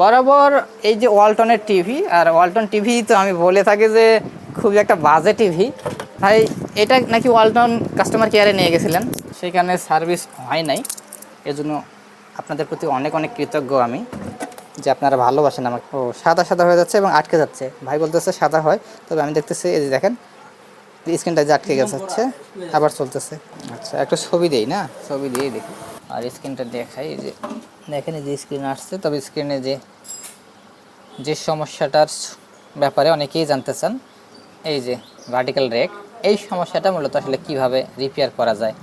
বরাবর এই যে ওয়ালটনের টিভি আর ওয়ালটন টিভি তো আমি বলে থাকি যে খুবই একটা বাজে টিভি। তাই এটা নাকি ওয়ালটন কাস্টমার কেয়ারে নিয়ে গেছিলেন? সেখানে সার্ভিস হয় নাই। এজন্য আপনাদের প্রতি অনেক অনেক কৃতজ্ঞ আমি যে আপনারা ভালোবাসেন আমাকে। ও সাদা সাদা হয়ে যাচ্ছে এবং আটকে যাচ্ছে। ভাই বলতেছে সাদা হয় তবে আমি দেখতেছি এই যে দেখেন স্ক্রিনটা যে আটকে গেছে আবার চলতেছে। আচ্ছা একটা ছবি দেই না? ছবি দিয়ে দেখি। আর স্ক্রিনটা দেখাই এই যে দেখেন যে স্ক্রিন আসছে তবে স্ক্রিনে যে যে সমস্যাটার ব্যাপারে অনেকেই জানতে চান এই যে ভার্টিক্যাল রেক এই সমস্যাটা মূলত আসলে কীভাবে রিপেয়ার করা যায়?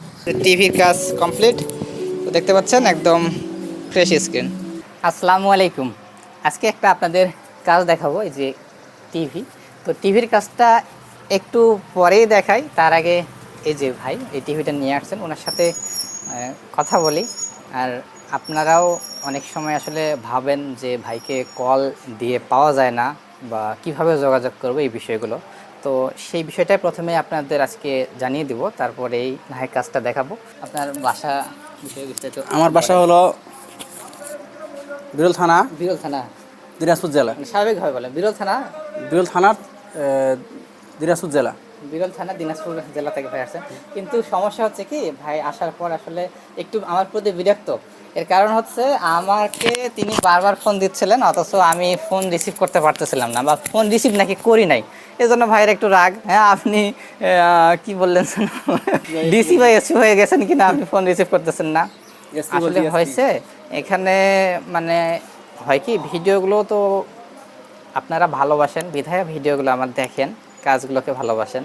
টিভির কাজ কমপ্লিট তো দেখতে পাচ্ছেন একদম ফ্রেশ স্ক্রিন আসসালামু আলাইকুম। আজকে একটা আপনাদের কাজ দেখাবো এই যে টিভি। তো টিভির কাজটা একটু পরেই দেখাই তার আগে এই যে ভাই এই টিভিটা নিয়ে আসছেন ওনার সাথে কথা বলি। আর আপনারাও অনেক সময় আসলে ভাবেন যে ভাইকে কল দিয়ে পাওয়া যায় না বা কীভাবে যোগাযোগ করব এই বিষয়গুলো। তো সেই বিষয়টাই প্রথমে আপনাদের আজকে জানিয়ে দিব তারপরে এই নাহের কাজটা দেখাবো। আপনার বাসা বিষয়ে বিস্তারিত আমার বাসা হলো বিরল থানা। বিরল থানা। দিনাজপুর জেলা। মানে স্বাভাবিকভাবে বলেন বিরল থানা? বিরল থানার দিনাজপুর জেলা। বিরল থানা দিনাজপুর জেলা থেকে ভাই আসছেন কিন্তু সমস্যা হচ্ছে কি ভাই আসার পর আসলে একটু আমার প্রতি বিরক্ত। এর কারণ হচ্ছে আমাকে তিনি বারবার ফোন দিচ্ছিলেন অথচ আমি ফোন রিসিভ করতে পারতেছিলাম না বা ফোন রিসিভ নাকি করি নাই। এজন্য ভাইয়ের একটু রাগ হ্যাঁ আপনি কি বললেন ডিসি বা এসি হয়ে গেছেন কিনা আপনি ফোন রিসিভ করতেছেন না? আসলে হয়েছে এখানে মানে হয় কি ভিডিওগুলো তো আপনারা ভালোবাসেন বিধায় ভিডিওগুলো আমার দেখেন। কাজগুলোকে ভালোবাসেন।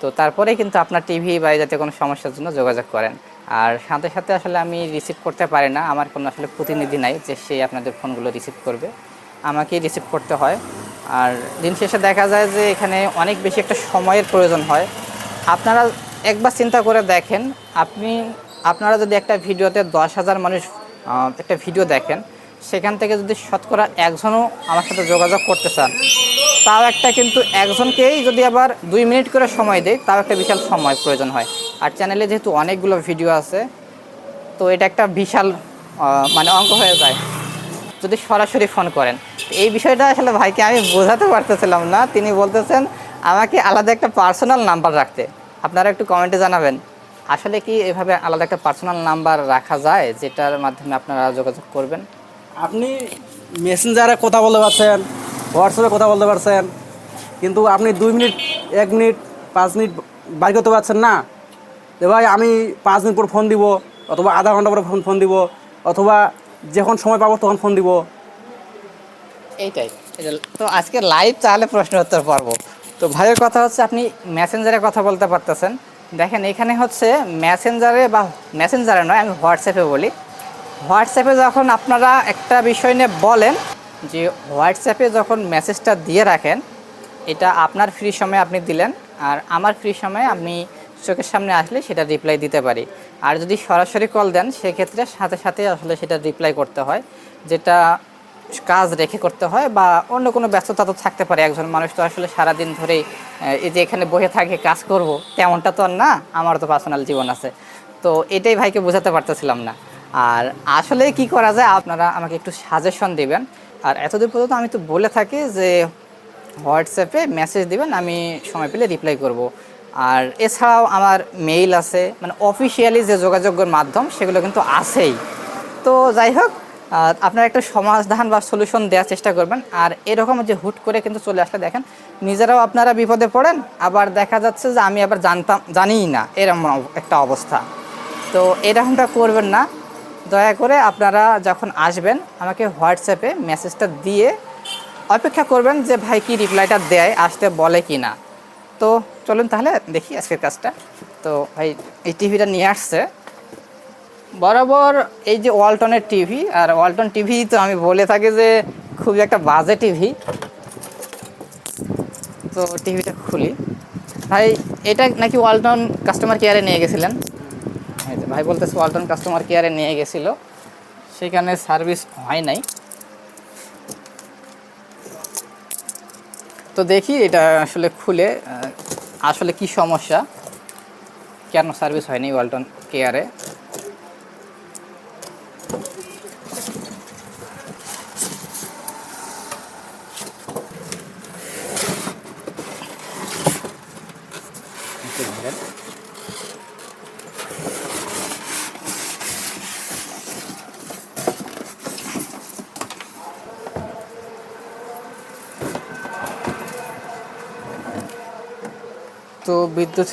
তো তারপরে কিন্তু আপনার টিভি বা জাতীয় কোনো সমস্যার জন্য যোগাযোগ করেন। আর সাথে সাথে আসলে আমি রিসিভ করতে পারি না। আমার কোনো আসলে প্রতিনিধি নাই যে সে আপনাদের ফোনগুলো রিসিভ করবে। আমাকেই রিসিভ করতে হয়। আর দিন শেষে দেখা যায় যে এখানে অনেক বেশি একটা সময়ের প্রয়োজন হয়। আপনারা একবার চিন্তা করে দেখেন, আপনি, আপনারা যদি একটা ভিডিওতে দশ হাজার মানুষ একটা ভিডিও দেখেন, সেখান থেকে যদি শতকরা একজনও আমার সাথে যোগাযোগ করতে চান তাও একটা কিন্তু একজনকেই যদি আবার দুই মিনিট করে সময় দেয় তাও একটা বিশাল সময় প্রয়োজন হয়। আর চ্যানেলে যেহেতু অনেকগুলো ভিডিও আছে, তো এটা একটা বিশাল মানে অঙ্ক হয়ে যায়। যদি সরাসরি ফোন করেন। এই বিষয়টা আসলে ভাইকে আমি বোঝাতে পারতেছিলাম না। তিনি বলতেছেন, আমাকে আলাদা একটা পার্সোনাল নাম্বার রাখতে। আপনারা একটু কমেন্টে জানাবেন। আসলে কি এভাবে আলাদা একটা পার্সোনাল নাম্বার রাখা যায়, যেটার মাধ্যমে আপনারা যোগাযোগ করবেন? আপনি মেসেঞ্জারে কথা বলতে পারছেন হোয়াটসঅ্যাপে কথা বলতে পারছেন। কিন্তু আপনি দুই মিনিট, এক মিনিট, পাঁচ মিনিট বাইর করতে পারছেন না। যে ভাই, আমি পাঁচ মিনিট পর ফোন দিব, অথবা আধা ঘণ্টা পরে ফোন ফোন দিব, অথবা যখন সময় পাবো তখন ফোন দিব। এইটাই। তো আজকে লাইভ তাহলে প্রশ্ন উত্তর পর্ব। তো ভাইয়ের কথা হচ্ছে, আপনি মেসেঞ্জারে কথা বলতে পারতেছেন। দেখেন, এখানে হচ্ছে মেসেঞ্জারে বা মেসেঞ্জারে নয়, আমি হোয়াটসঅ্যাপে বলি। হোয়াটসঅ্যাপে যখন আপনারা একটা বিষয় নিয়ে বলেন যে হোয়াটসঅ্যাপে যখন মেসেজটা দিয়ে রাখেন এটা আপনার ফ্রি সময়ে আপনি দিলেন আর আমার ফ্রি সময়ে আমি চোখের সামনে আসলে সেটা রিপ্লাই দিতে পারি। আর যদি সরাসরি কল দেন সেক্ষেত্রে সাথে সাথে আসলে সেটা রিপ্লাই করতে হয় যেটা কাজ রেখে করতে হয় বা অন্য কোনো ব্যস্ততা তো থাকতে পারে। একজন মানুষ তো আসলে সারাদিন আহ, এই যে এখানে বসে থাকে কাজ করব তেমনটা তো আর না আমার তো পার্সোনাল জীবন আছে। তো এটাই ভাইকে বোঝাতে পারতেছিলাম না। আর আসলে কি করা যায় আপনারা আমাকে একটু সাজেশন দিবেন। আর এতদূর পর্যন্ত আমি তো বলে থাকি যে হোয়াটসঅ্যাপে মেসেজ দিবেন, আমি সময় পেলে রিপ্লাই করব। আর এছাড়াও আমার মেইল আছে মানে অফিসিয়ালি যে যোগাযোগের মাধ্যম, সেগুলো কিন্তু আছেই। তো যাই হোক আপনারা একটা সমাধান বা সলিউশন দেওয়ার চেষ্টা করবেন। আর এরকম যে হুট করে কিন্তু চলে আসলে দেখেন, নিজেরাও আপনারা বিপদে পড়েন, আবার দেখা যাচ্ছে যে আমি আবার জানতাম, জানিই না এরকম একটা অবস্থা। তো এরকমটা করবেন না। দয়া করে আপনারা যখন আসবেন, আমাকে হোয়াটসঅ্যাপে মেসেজটা দিয়ে অপেক্ষা করবেন যে ভাই কি রিপ্লাইটা দেয়, আসতে বলে কি না। তো চলুন তাহলে দেখি আজকের কাজটা। তো ভাই, এই টিভিটা নিয়ে আসছে। বরাবর এই যে ওয়ালটনের টিভি আর ওয়ালটন টিভি তো আমি বলে থাকি যে খুবই একটা বাজে টিভি তো টিভিটা খুলি। ভাই, এটা নাকি ওয়ালটন কাস্টমার কেয়ারে নিয়ে গেছিলেন? ভাই বলতেছে ওয়ালটন কাস্টমার কেয়ারে নিয়ে গেছিল। সেখানে সার্ভিস হয় নাই। তো দেখি এটা আসলে খুলে আসলে কি সমস্যা, কেন সার্ভিস হয়নি ওয়ালটন কেয়ারে তো বিদ্যুৎ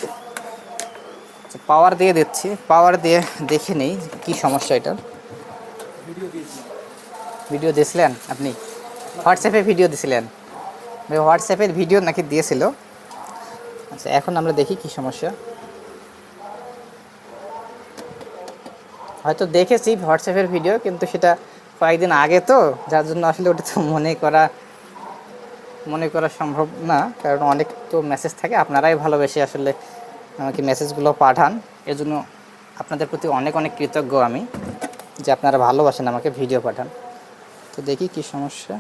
পাওয়ার দিয়ে দিচ্ছি, পাওয়ার দিয়ে দেখে নেই কি সমস্যা এটার ভিডিও দিয়েছিলেন আপনি? হোয়াটসঅ্যাপে ভিডিও দিয়েছিলেন হোয়াটসঅ্যাপের ভিডিও নাকি দিয়েছিল। আচ্ছা এখন আমরা দেখি কি সমস্যা। হয়তো দেখেছি হোয়াটসঅ্যাপের ভিডিও কিন্তু সেটা কয়েকদিন আগে তো, যার জন্য আসলে ওটা তো মনে করা মনে করা সম্ভব না কারণ অনেক তো মেসেজ থাকে। আপনারাই ভালোবেসে আসলে আমাকে মেসেজগুলো পাঠান। এর জন্য আপনাদের প্রতি অনেক অনেক কৃতজ্ঞ আমি যে আপনারা ভালোবাসেন আমাকে ভিডিও পাঠান। তো দেখি কি সমস্যা।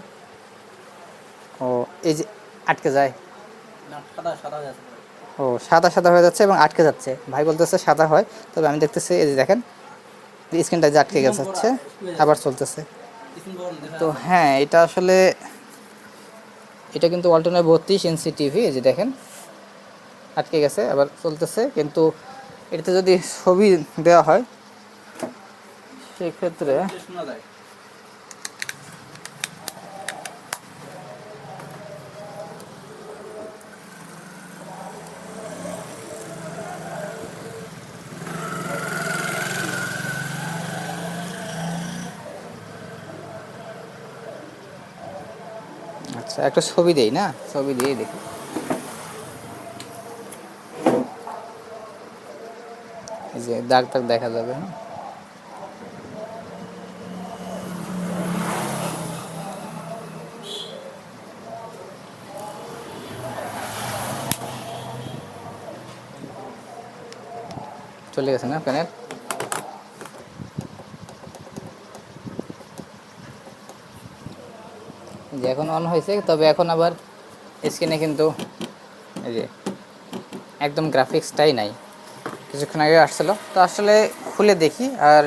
ও এই যে আটকে যায়। ও সাদা সাদা হয়ে যাচ্ছে এবং আটকে যাচ্ছে। ভাই বলতেছে সাদা হয় তবে আমি দেখতেছি এই যে দেখেন স্ক্রিনটা যে আটকে গেছে আবার চলতেছে। তো হ্যাঁ এটা আসলে এটা কিন্তু অল্টনের বত্রিশ ইঞ্চি টিভি, এই যে দেখেন। আটকে গেছে, আবার চলতেছে। কিন্তু এটাতে যদি ছবি দেওয়া হয়, সেক্ষেত্রে আচ্ছা একটা ছবি দেই, না? ছবি দিয়ে দেখি। যে দাগ দাগ দেখা যাবে হ্যাঁ? চলে গেছে না প্যানেল? যে এখন অন হয়েছে, তবে এখন আবার স্ক্রিনে কিন্তু এই যে একদম গ্রাফিক্সটাই নাই। কিছুক্ষণ আগে আসছিল। তো আসলে খুলে দেখি আর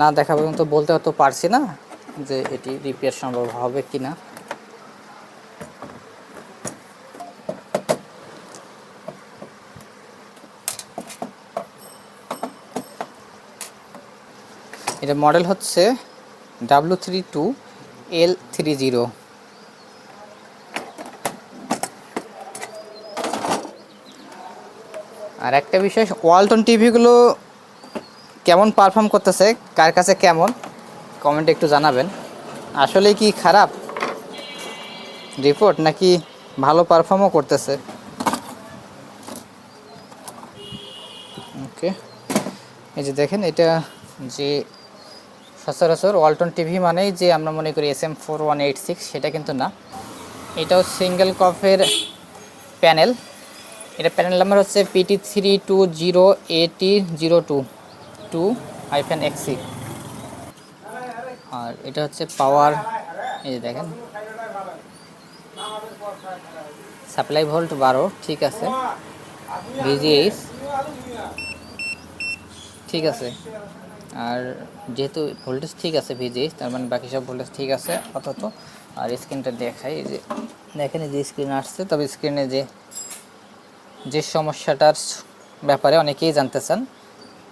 না দেখা পর্যন্ত বলতে হয়তো পারছি না যে এটি রিপেয়ার সম্ভব হবে কি না এটা মডেল হচ্ছে W three two L three zero আর একটা বিষয় ওয়ালটন টিভিগুলো কেমন পারফর্ম করতেছে, কার কাছে কেমন কমেন্টে একটু জানাবেন। আসলে কি খারাপ? রিপোর্ট নাকি ভালো পারফর্মও করতেছে। ওকে এই যে দেখেন, এটা যে সচরাচর ওয়ালটন টিভি মানেই যে আমরা মনে করি S M four one eight six, সেটা কিন্তু না। এটাও সিঙ্গেল কফের প্যানেল। এটা প্যানেল নাম্বার হচ্ছে পিটি থ্রি টু জিরো এটি জিরো টু টু হাইফেন এক্সি আর এটা হচ্ছে পাওয়ার, এই যে দেখেন। সাপ্লাই ভোল্ট বারো, ঠিক আছে। ভিজিএইচ, ঠিক আছে। আর যেহেতু ভোল্টেজ ঠিক আছে ভিজিএইচ তার মানে বাকি সব ভোল্টেজ ঠিক আছে অথচ, আর স্ক্রিনটা দেখাই যে, দেখেন যে স্ক্রিন আসছে, তবে স্ক্রিনে যে যে সমস্যাটার ব্যাপারে অনেকেই জানতে চান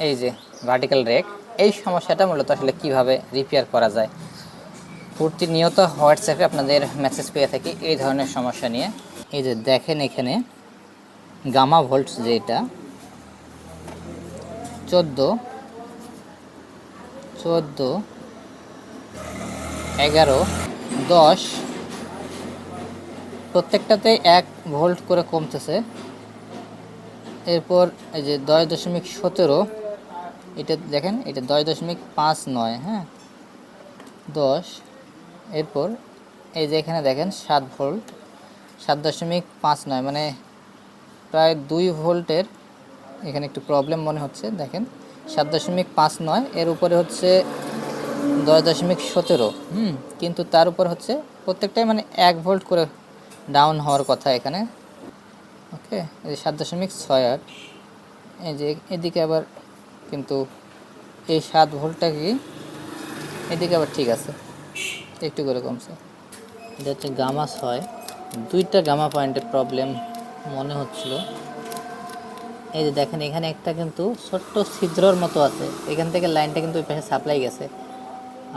এই যে ভার্টিক্যাল রেক এই সমস্যাটা মূলত আসলে কীভাবে রিপেয়ার করা যায়? প্রতিনিয়ত হোয়াটসঅ্যাপে আপনাদের মেসেজ পেয়ে থাকি এই ধরনের সমস্যা নিয়ে। এই যে দেখেন এখানে গামা ভোল্ট যেটা, চোদ্দ চোদ্দ, এগারো, দশ, প্রত্যেকটাতে এক ভোল্ট করে কমতেছে। এরপর এই যে দশ দশমিক সতেরো, এটা দেখেন, এটা দশ দশমিক পাঁচ নয় হ্যাঁ? দশ, এরপর এই যে এখানে দেখেন, সাত ভোল্ট, সাত দশমিক পাঁচ নয় মানে প্রায় দুই ভোল্টের এখানে একটু প্রবলেম মনে হচ্ছে, দেখেন। সাত দশমিক পাঁচ নয়, এর উপরে হচ্ছে দশ দশমিক সতেরো। হুম, কিন্তু তার উপর হচ্ছে প্রত্যেকটাই মানে এক ভোল্ট করে ডাউন হওয়ার কথা এখানে। ওকে এই সাত দশমিক ছয় আট, এই যে এদিকে আবার কিন্তু এই সাত ভোল্টটা কি? এদিকে আবার ঠিক আছে, একটু করে কমছে। এটা হচ্ছে গামা ছয়, দুইটা গামা পয়েন্টের প্রবলেম মনে হচ্ছিল। এই যে দেখেন, এখানে একটা কিন্তু ছোট্ট ছিদ্রর মতো আছে। এখান থেকে লাইনটা কিন্তু ওই পাশে সাপ্লাই গেছে।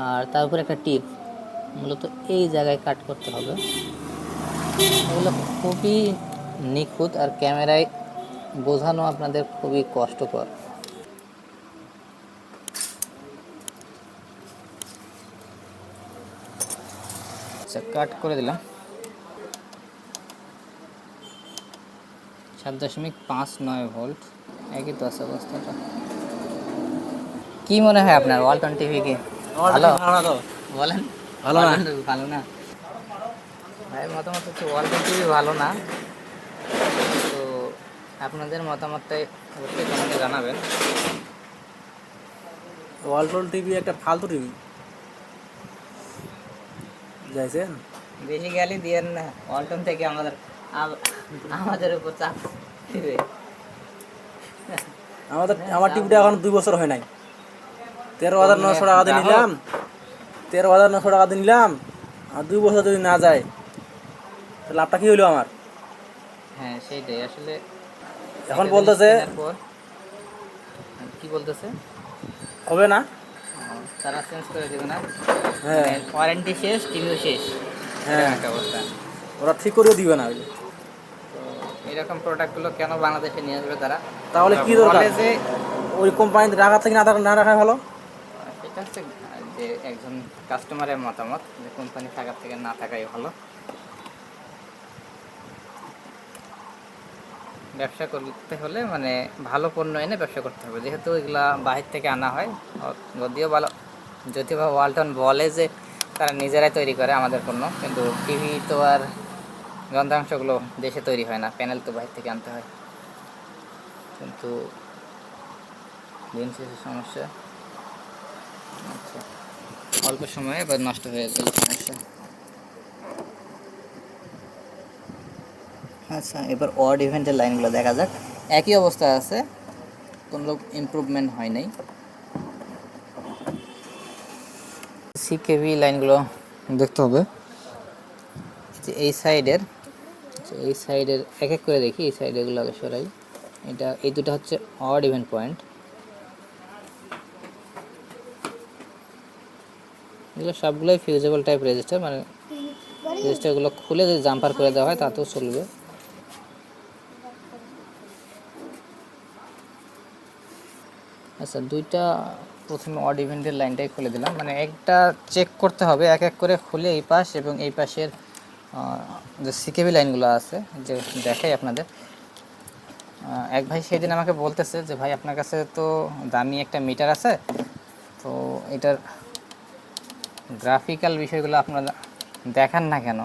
আর তার উপরে একটা টিপ। মূলত এই জায়গায় কাট করতে হবে। এগুলো খুবই নিখুঁত আর ক্যামেরায় বোঝানো আপনাদের খুবই কষ্টকর। আচ্ছা কাট করে দিলাম। সাত দশমিক পাঁচ নয় ভোল্ট। একই তো আছে অবস্থাটা। কি মনে হয় আপনার ওয়ালটন টিভি কি? ভালো? বলেন। ভালো না। ভালো না। ভাইয়ের মতামত হচ্ছে ওয়ালটন টিভি ভালো না। তো আপনাদের মতামতটাই অবশ্যই কমেন্টে জানাবেন। ওয়ালটন টিভি একটা ফালতু টিভি যাইছেন? বেশি গালি দিয়েন না। ওয়ালটন থেকে আমাদের আম- আমাদের উপর চাপ দিবে। আমাদের আমার টিভিটা এখন দুই বছর হয় নাই। তেরো হাজার নশো টাকা দিয়ে নিলাম। তেরো হাজার নশো টাকা দিয়ে নিলাম। আর দুই বছর যদি না যায় তো লাভটা কি হইল আমার? হ্যাঁ সেইটাই। আসলে এখন বলতেছে কি বলতেছে? হবে না। তারা চেঞ্জ করে দেবে না। হ্যাঁ। ওয়ারেন্টি শেষ টিভিও শেষ। হ্যাঁ। একটা অবস্থা। ওরা ঠিক করেও দিবে না এরকম প্রোডাক্টগুলো কেন বাংলাদেশে নিয়ে আসবে তারা? তাহলে কি দরকার? যে ওই কোম্পানিতে রাখা থেকে না না রাখা ভালো? সেটা হচ্ছে যে একজন কাস্টমারের মতামত যে কোম্পানি থাকার থেকে না থাকাই ভালো। ব্যবসা করতে হলে মানে ভালো পণ্য এনে ব্যবসা করতে হবে। যেহেতু এগুলা বাহির থেকে আনা হয় যদিও ভালো যদিও ওয়ালটন বলে যে তারা নিজেরাই তৈরি করে আমাদের পণ্য কিন্তু টিভি তো আর যন্ত্রাংশগুলো দেশে তৈরি হয় না প্যানেল তো বাহির থেকে আনতে হয়। কিন্তু দিন শেষে সমস্যা। আচ্ছা অল্প সময়ে এবার নষ্ট হয়ে গেল সমস্যা। আচ্ছা এবার অড ইভেন্টের লাইনগুলো দেখা যাক। একই অবস্থা আছে, কোনো ইমপ্রুভমেন্ট হয় নাই। সিকেভি লাইনগুলো দেখতে হবে। যে এই সাইডের এই সাইডের, এক এক করে দেখি, এই সাইডেরগুলো আগে সরাই। এটা, এই দুটো হচ্ছে অড ইভেন্ট পয়েন্ট এগুলো সবগুলোই ফিউজেবল টাইপ রেজিস্টার মানে রেজিস্টারগুলো খুলে যদি জাম্পার করে দেওয়া হয়, তাতেও চলবে। আচ্ছা দুইটা প্রথমে অড ইভেন্টের লাইনটাই খুলে দিলাম। মানে একটা চেক করতে হবে, এক এক করে খুলে এই পাশ এবং এই পাশের যে সিকেবি লাইনগুলো আছে, যে দেখাই আপনাদের। এক ভাই সেদিন আমাকে বলতেছে যে, ভাই, আপনার কাছে তো দামি একটা মিটার আছে, তো এটার গ্রাফিক্যাল বিষয়গুলো আপনারা দেখান না কেন?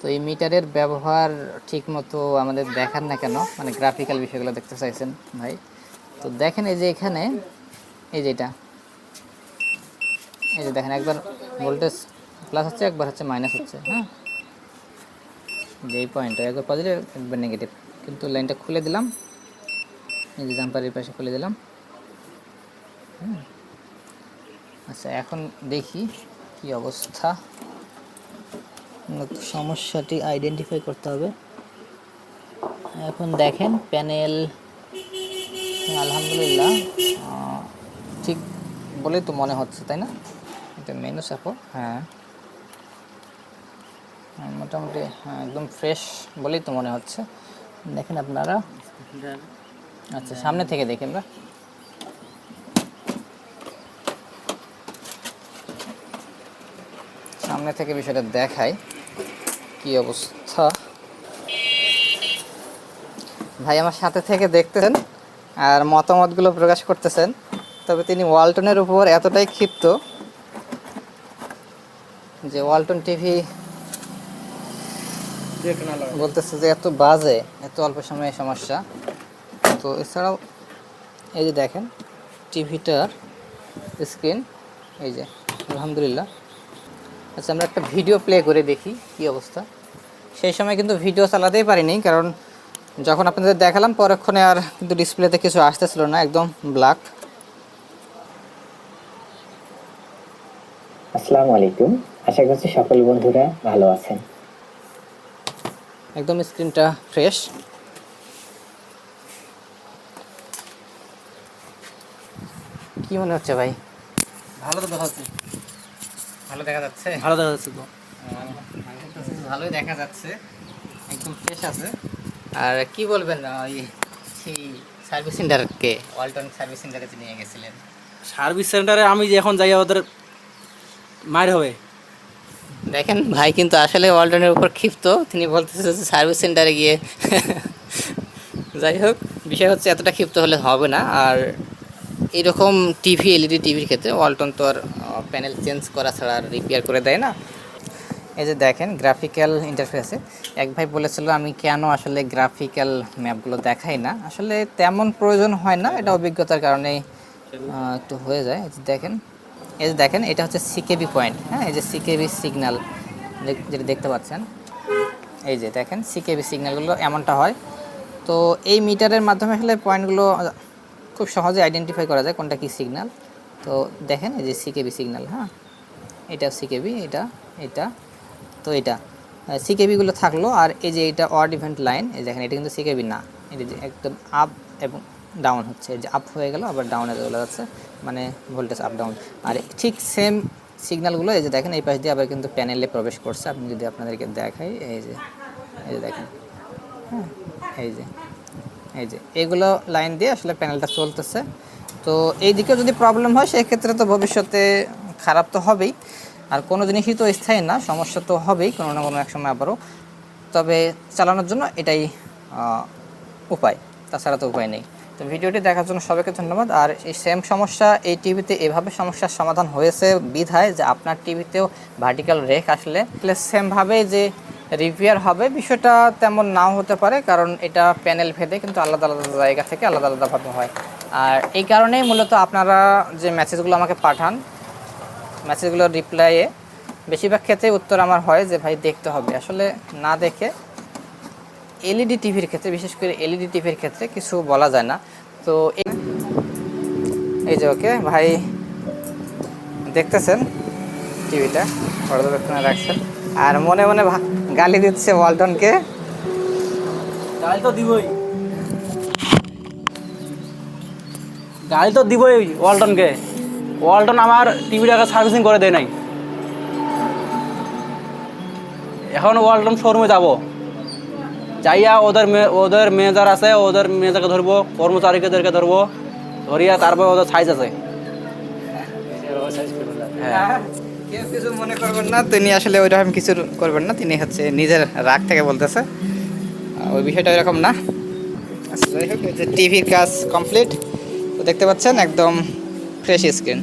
তো এই মিটারের ব্যবহার ঠিক মতো আমাদের দেখান না কেন? মানে গ্রাফিক্যাল বিষয়গুলো দেখতে চাইছেন ভাই। তো দেখেন এই যে এখানে, এই যে এটা। এই যে দেখেন, একবার ভোল্টেজ প্লাস হচ্ছে, একবার হচ্ছে মাইনাস হচ্ছে হ্যাঁ? যে এই পয়েন্টটা একবার পজিটিভ একবার নেগেটিভ কিন্তু লাইনটা খুলে দিলাম। এই যে জাম্পারের পাশে খুলে দিলাম। হুম। আচ্ছা এখন দেখি কি অবস্থা। সমস্যাটি আইডেন্টিফাই করতে হবে। এখন দেখেন প্যানেল আলহামদুলিল্লাহ ঠিক বলেই তো মনে হচ্ছে তাই না? এটা মেনু হ্যাঁ হ্যাঁ, মোটামুটি হ্যাঁ, একদম ফ্রেশ বলেই তো মনে হচ্ছে। দেখেন আপনারা। আচ্ছা সামনে থেকে দেখি আমরা। সামনে থেকে বিষয়টা দেখাই কি অবস্থা। ভাই আমার সাথে থেকে দেখতেছেন আর মতামতগুলো প্রকাশ করতেছেন তবে তিনি ওয়ালটনের উপর এতটাই ক্ষিপ্ত যে ওয়ালটন টিভি। বলতেছে যে এত বাজে এত অল্প সময়ে সমস্যা। তো এছাড়াও এই যে দেখেন টিভিটার স্ক্রিন এই যে আলহামদুলিল্লাহ। আচ্ছা আমরা একটা ভিডিও প্লে করে দেখি কি অবস্থা। সেই সময় কিন্তু ভিডিও চালাতেই পারিনি কারণ যখন আপনাদের দেখালাম পরক্ষণে আর কিন্তু ডিসপ্লেতে কিছু আসতেছিল না একদম ব্ল্যাক। আসসালামু আলাইকুম। আশা করছি সকল বন্ধুরা ভালো আছেন। একদম স্ক্রিনটা ফ্রেশ। কি মনে হচ্ছে ভাই? ভালো তো দেখা যাচ্ছে ভালো দেখা যাচ্ছে? ভালো দেখা যাচ্ছে তো। ভালোই দেখা যাচ্ছে। একদম ফ্রেশ আছে। আর কি বলবেন ওই সেই সার্ভিস সেন্টারকে ওয়ালটন সার্ভিস সেন্টারে নিয়ে গেছিলেন? সার্ভিস সেন্টারে আমি যে এখন যাই ওদের মার হবে। দেখেন, ভাই কিন্তু আসলে ওয়ালটনের উপর ক্ষিপ্ত। তিনি বলতেছে যে সার্ভিস সেন্টারে গিয়ে যাই হোক, বিষয় হচ্ছে এতটা ক্ষিপ্ত হলে হবে না। আর এরকম টিভি এলইডি টিভির ক্ষেত্রে ওয়ালটন তো আর প্যানেল চেঞ্জ করা ছাড়া আর রিপেয়ার করে দেয় না। এই যে দেখেন গ্রাফিক্যাল ইন্টারফেসে এক ভাই বলেছিল, আমি কেন আসলে গ্রাফিক্যাল ম্যাপগুলো দেখাই না? আসলে তেমন প্রয়োজন হয় না, এটা অভিজ্ঞতার কারণে একটু হয়ে যায়। দেখেন এই যে দেখেন, এটা হচ্ছে সিকেবি পয়েন্ট হ্যাঁ? এই যে সিকেবি সিগন্যাল যেটা দেখতে পাচ্ছেন। এই যে দেখেন সিকেবি সিগন্যালগুলো এমনটা হয়। তো এই মিটারের মাধ্যমে আসলে পয়েন্টগুলো খুব সহজে আইডেন্টিফাই করা যায় কোনটা কি সিগন্যাল তো দেখেন, এই যে সিকেবি সিগন্যাল হ্যাঁ? এটা সিকেবি এটা এটা, তো এটা। সিকেবিগুলো থাকল, আর এই যে এটা অড ইভেন্ট লাইন এই দেখেন, এটা কিন্তু সিকেবি না। এটা যে একদম আপ এবং ডাউন হচ্ছে যে আপ হয়ে গেল, আবার ডাউনে চলে যাচ্ছে মানে ভোল্টেজ আপ ডাউন আর ঠিক সেম সিগন্যালগুলো এই যে দেখেন, এই পাশ দিয়ে আবার কিন্তু প্যানেলে প্রবেশ করছে। আপনি যদি আপনাদেরকে দেখাই, এই যে এই যে দেখেন হ্যাঁ এই যে এই যে, এগুলো লাইন দিয়ে আসলে প্যানেলটা চলতেছে। তো এই দিকেও যদি প্রবলেম হয়, সেক্ষেত্রে তো ভবিষ্যতে খারাপ তো হবেই। আর কোনো জিনিসই তো স্থায়ী না, সমস্যা তো হবেই, কোনো না কোনো এক সময় আবারও। তবে চালানোর জন্য এটাই উপায়। তাছাড়া তো উপায় নেই। তো ভিডিওটি দেখার জন্য সবাইকে ধন্যবাদ। আর এই সেম সমস্যা, এই টিভিতে এভাবে সমস্যার সমাধান হয়েছে বিধায় যে আপনার টিভিতেও ভার্টিক্যাল রেক আসলে। তাহলে সেমভাবে যে রিপেয়ার হবে, বিষয়টা তেমন নাও হতে পারে কারণ এটা প্যানেল ভেদে কিন্তু আলাদা আলাদা জায়গা থেকে আলাদা আলাদাভাবে হয়। আর এই কারণেই মূলত আপনারা যে মেসেজগুলো আমাকে পাঠান মেসেজগুলোর রিপ্লাইয়ে বেশিরভাগ ক্ষেত্রে উত্তর আমার হয় যে, ভাই, দেখতে হবে। আসলে না দেখে এলইডি টিভির ক্ষেত্রে, বিশেষ করে এলইডি টিভির ক্ষেত্রে কিছু বলা যায় না। তো এই- যে ওকে ভাই, দেখতেছেন টিভিটা পর্যবেক্ষণে রাখছেন। আর মনে মনে গালি দিচ্ছে ওয়ালটনকে গাড়ি তো দিবই। গাড়ি তো দিবই ওয়ালটনকে ওয়ালটন আমার টিভিটাকে সার্ভিসিং করে দেয় নাই। এখন ওয়ালটন শোরুমে যাব। যাইয়া ওদের ওদের মেজার আছে, ওদের মেজারকে ধরবো, কর্মচারীদেরকে ধরবো, ধরিয়া তারপর ওদের সাইজ আছে। হ্যাঁ। মনে করবেন না, তিনি আসলে কিছু করবেন না, তিনি হচ্ছে নিজের রাগ থেকে বলতেছে। ওই বিষয়টা না। আচ্ছা কাজ কমপ্লিট দেখতে পাচ্ছেন একদম ফ্রেশ স্ক্রিন